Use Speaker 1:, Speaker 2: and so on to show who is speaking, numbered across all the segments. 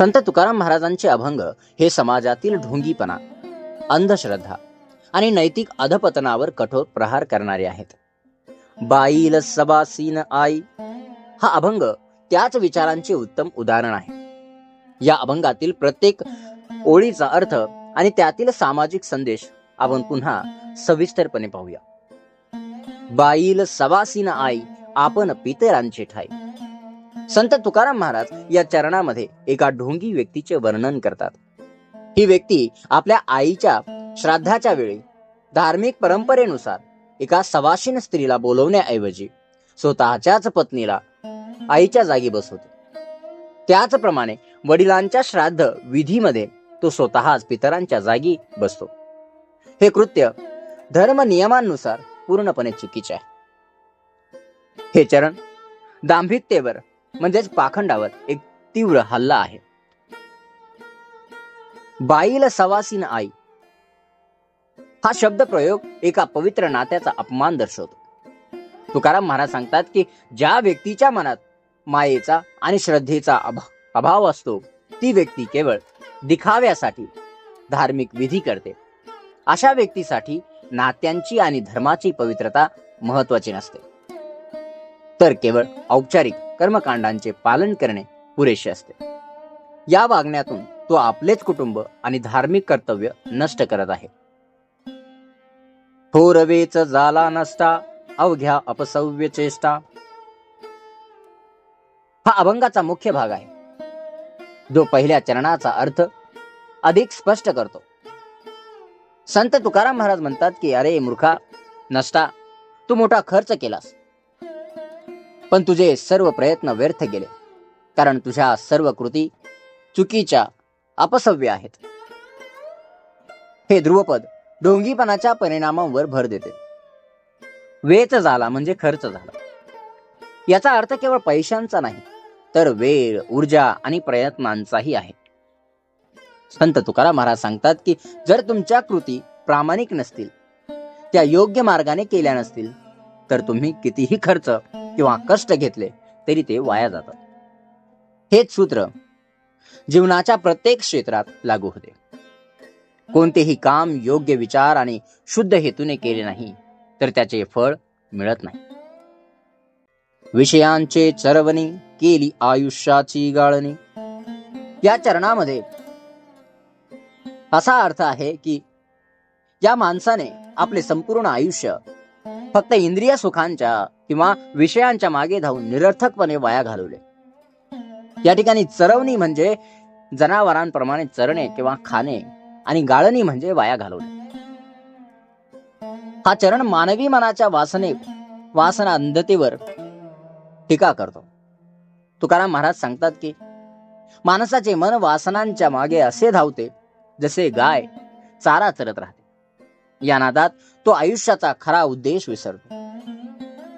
Speaker 1: संत तुकाराम महाराजांचे अभंग हे समाजातील ढोंगीपणा अंधश्रद्धा आणि नैतिक अधपतनावर कठोर प्रहार करणारे आहेत. बाईल सबासीन आई हा अभंग त्याच विचारांचे उत्तम उदाहरण आहे. या अभंगातील प्रत्येक ओळीचा अर्थ आणि त्यातील सामाजिक संदेश आपण पुन्हा सविस्तरपणे पाहूया. बाईल सवासीन आई आपण पितरांचे ठाई. संत तुकाराम महाराज या चरणामध्ये एका ढोंगी व्यक्तीचे वर्णन करतात. ही व्यक्ती आपल्या आईच्या श्राद्धाच्या वेळी धार्मिक परंपरेनुसार एका सवाशीन स्त्रीला बोलवण्याऐवजी स्वतःच्याच पत्नीला आईच्या जागी बसवते. त्याचप्रमाणे वडिलांच्या श्राद्ध विधीमध्ये तो स्वतःच पितरांच्या जागी बसतो. हे कृत्य धर्म नियमांनुसार पूर्णपणे चुकीचे आहे. हे चरण दांभिकतेवर म्हणजेच पाखंडावर एक तीव्र हल्ला आहे. बाईल सवासीन आई. हा शब्द प्रयोग एका पवित्र नात्याचा अपमान दर्शवतो. तुकाराम महाराज सांगतात की ज्या व्यक्तीच्या मनात मायेचा आणि श्रद्धेचा अभा अभाव असतो ती व्यक्ती केवळ दिखाव्यासाठी धार्मिक विधी करते. अशा व्यक्तीसाठी नात्यांची आणि धर्माची पवित्रता महत्वाची नसते. तर केवळ औपचारिक कर्मकांडांचे पालन करणे पुरेसे असते. या वागण्यातून तो आपलेच कुटुंब आणि धार्मिक कर्तव्य नष्ट करत आहे. थोरवेच झाला नसता अवघ्या अपसव्य चेष्टा. हा अभंगाचा मुख्य भाग आहे. जो पहिल्या चरणाचा अर्थ अधिक स्पष्ट करतो. संत तुकाराम महाराज म्हणतात की अरे मूर्खा नष्टा तू मोठा खर्च केलास. पण तुझे सर्व प्रयत्न व्यर्थ गेले. कारण तुझ्या सर्व कृती चुकीच्या अपसव्य आहेत. हे ध्रुवपद ढोंगीपणाच्या परिणामांवर भर देते. वेच झाला म्हणजे खर्च झाला. याचा अर्थ केवळ पैशांचा नाही तर वेळ ऊर्जा आणि प्रयत्नांचाही आहे. संत तुकाराम महाराज सांगतात की जर तुमच्या कृती प्रामाणिक नसतील त्या योग्य मार्गाने केल्या नसतील तर तुम्ही कितीही खर्च किंवा कष्ट घेतले तरी ते वाया जातात. हेच सूत्र जीवनाच्या प्रत्येक क्षेत्रात लागू होते. कोणतेही काम योग्य विचार आणि शुद्ध हेतूने केले नाही तर त्याचे फळ मिळत नाही. विषयांचे चरवणी केली आयुष्याची गाळणी. या चरणामध्ये असा अर्थ आहे की या माणसाने आपले संपूर्ण आयुष्य फक्त इंद्रिय सुखांच्या किंवा विषयांच्या मागे धावून निरर्थकपणे वाया घालवले. या ठिकाणी चरवणी म्हणजे जनावरांप्रमाणे चरणे किंवा खाणे आणि गाळणी म्हणजे वाया घालवणे. हा चरण मानवी मनाच्या वासने वासना अंधतेवर टीका करतो. तुकाराम महाराज सांगतात की माणसाचे मन वासनांच्या मागे असे धावते जसे गाय चारा चरत राहते. या नादात तो आयुष्याचा खरा उद्देश विसरतो.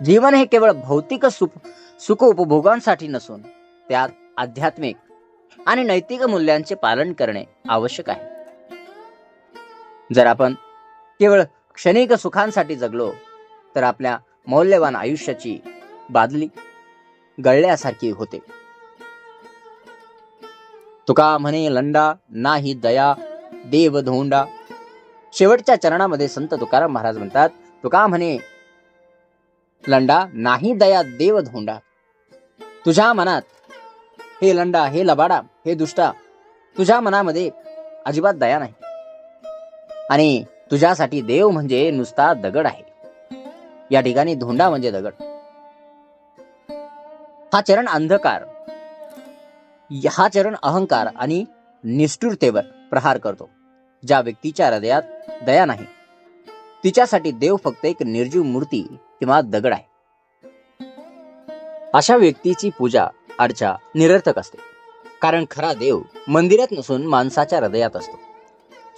Speaker 1: जीवन हे केवळ भौतिक सुख सुख उपभोगांसाठी नसून त्यात आध्यात्मिक आणि नैतिक मूल्यांचे पालन करणे आवश्यक आहे. जर आपण केवळ क्षणिक सुखांसाठी जगलो तर आपल्या मौल्यवान आयुष्याची बादली गळल्यासारखी होते. तुका म्हणे लंडा नाही दया देव धोंडा शेवटच्या चरणामध्ये संत तुकाराम महाराज म्हणतात तुका म्हणे लंडा नाही दया देव धोंडा तुझ्या मनात हे लंडा हे लबाडा हे दुष्टा तुझ्या मनामध्ये अजिबात दया नाही. आणि तुझ्यासाठी देव म्हणजे नुसता दगड आहे. या ठिकाणी धोंडा म्हणजे दगड. हा चरण अंधकार हा चरण अहंकार आणि निष्ठुरतेवर प्रहार करतो ज्या व्यक्तीच्या हृदयात दया नाही. तिच्यासाठी देव फक्त एक निर्जीव मूर्ती किंवा दगड आहे. अशा व्यक्तीची पूजा अर्चा निरर्थक असते. कारण खरा देव मंदिरात नसून माणसाच्या हृदयात असतो.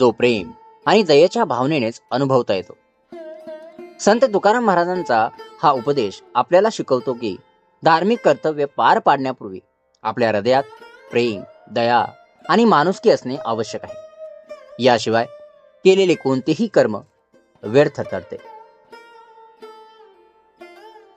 Speaker 1: जो प्रेम आणि दयेच्या भावनेनेच अनुभवता येतो. संत तुकाराम महाराजांचा हा उपदेश आपल्याला शिकवतो की धार्मिक कर्तव्य पार पाडण्यापूर्वी आपल्या हृदयात प्रेम दया आणि माणुसकी असणे आवश्यक आहे. याशिवाय केलेले कोणतेही कर्म व्यर्थ ठरते.